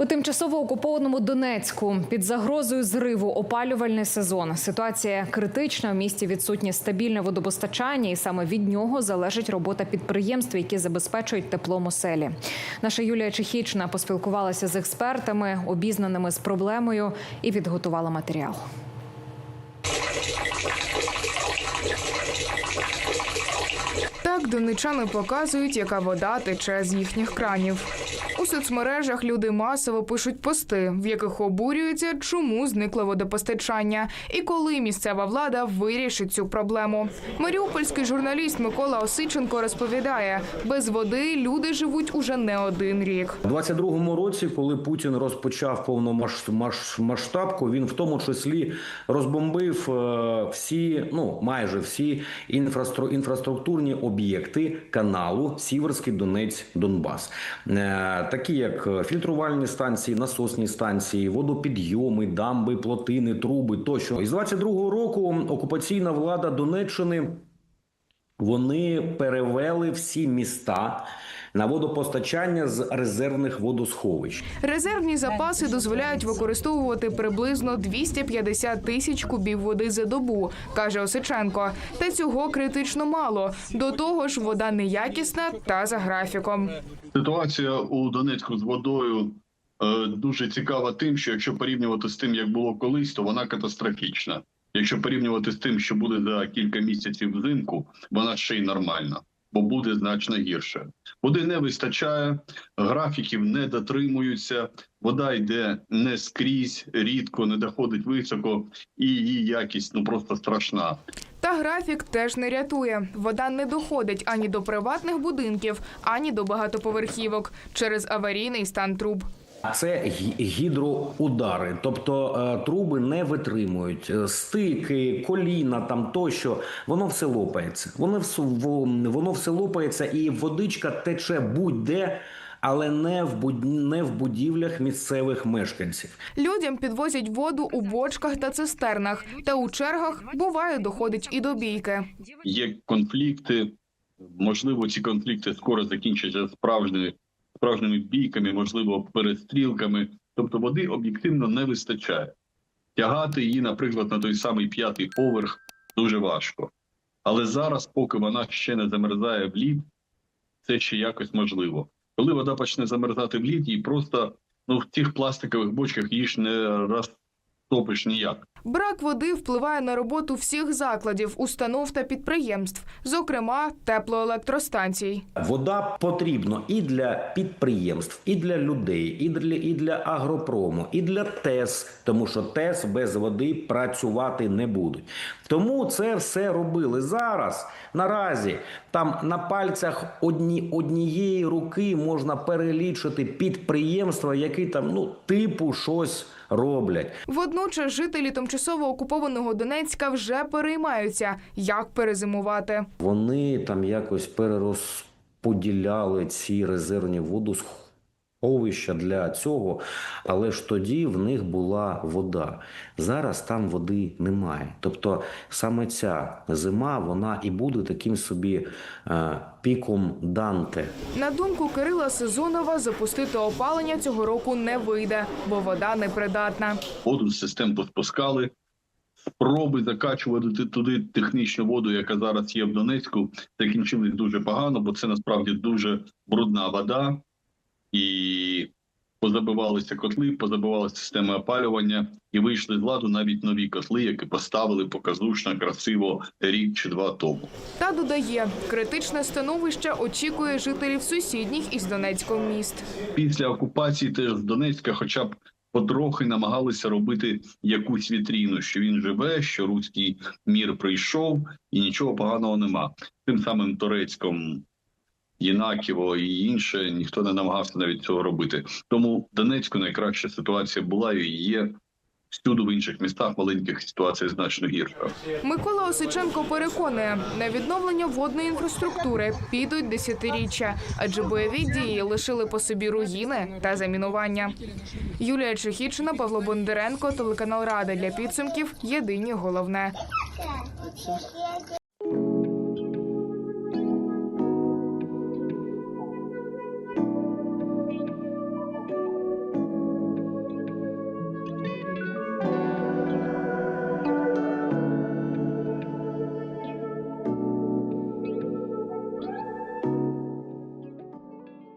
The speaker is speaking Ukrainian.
У тимчасово окупованому Донецьку під загрозою зриву опалювальний сезон. Ситуація критична. В місті відсутнє стабільне водопостачання, і саме від нього залежить робота підприємств, які забезпечують теплом оселі. Наша Юлія Чехічна поспілкувалася з експертами, обізнаними з проблемою, і підготувала матеріал. Так донечани показують, яка вода тече з їхніх кранів. У соцмережах люди масово пишуть пости, в яких обурюються, чому зникло водопостачання, і коли місцева влада вирішить цю проблему. Маріупольський журналіст Микола Осиченко розповідає: без води люди живуть уже не один рік. У 22-му році, коли Путін розпочав повномасштабку, він в тому числі розбомбив е, всі, ну майже всі інфрастру- інфраструктурні об'єкти каналу Сіверський Донець Донбас, Е, такі як фільтрувальні станції, насосні станції, водопідйоми, дамби, плотини, труби тощо. Із 22-го року окупаційна влада Донеччини вони перевели всі міста на водопостачання з резервних водосховищ. Резервні запаси дозволяють використовувати приблизно 250 тисяч кубів води за добу, каже Осиченко. Та цього критично мало. До того ж, вода неякісна та за графіком. Ситуація у Донецьку з водою е, дуже цікава тим, що якщо порівнювати з тим, як було колись, то вона катастрофічна. Якщо порівнювати з тим, що буде за кілька місяців взимку, вона ще й нормальна, бо буде значно гірше. Води не вистачає, графіків не дотримуються, вода йде не скрізь, рідко, не доходить високо, і її якість ну просто страшна. Та графік теж не рятує. Вода не доходить ані до приватних будинків, ані до багатоповерхівок через аварійний стан труб. Це гідроудари, тобто е, труби не витримують Е, стики, коліна там тощо. Воно все лопається. Воно все во- воно все лопається, і водичка тече будь-де, але не в буд- не в будівлях місцевих мешканців. Людям підвозять воду у бочках та цистернах, та у чергах буває доходить і до бійки. є конфлікти. Можливо, ці конфлікти скоро закінчаться справжніми справжніми бійками, можливо, перестрілками. Тобто води об'єктивно не вистачає. Тягати її, наприклад, на той самий п'ятий поверх дуже важко. Але зараз, поки вона ще не замерзає в лід, це ще якось можливо. Коли вода почне замерзати в лід, її просто ну в цих пластикових бочках її ж не розтопиш ніяк. Брак води впливає на роботу всіх закладів, установ та підприємств, зокрема теплоелектростанцій. Вода потрібна і для підприємств, і для людей, і для, і для агропрому, і для ТЕС, тому що ТЕС без води працювати не будуть. Тому це все робили зараз. Наразі там на пальцях одні, однієї руки можна перелічити підприємства, які там ну типу щось роблять. Водночас жителі тимчасово окупованого Донецька вже переймаються, як перезимувати. Вони там якось перерозподіляли ці резервні водосховища для цього, але ж тоді в них була вода. Зараз там води немає. Тобто саме ця зима вона і буде таким собі е, піком Данте. На думку Кирила Сезонова, запустити опалення цього року не вийде, бо вода непридатна. воду з систем поспускали. Спроби закачувати туди технічну воду, яка зараз є в Донецьку, закінчились дуже погано, бо це насправді дуже брудна вода, і позабивалися котли, позабивалися системи опалювання, і вийшли з ладу навіть нові котли, які поставили показушно, красиво рік чи два тому. Та додає, критичне становище очікує жителів сусідніх із Донецьком міст. після окупації теж з Донецька, хоча б потрохи намагалися робити якусь вітріну, що він живе, що руський мір прийшов, і нічого поганого нема. Тим самим Торецьком, Єнаківо і інше ніхто не намагався навіть цього робити. Тому Донецьку найкраща ситуація була і є. Всюди в інших містах маленьких ситуація значно гірша. Микола Осиченко переконує, на відновлення водної інфраструктури підуть десятиріччя, адже бойові дії лишили по собі руїни та замінування. Юлія Чехічина, Павло Бондаренко, телеканал Рада для підсумків. Єдині головне.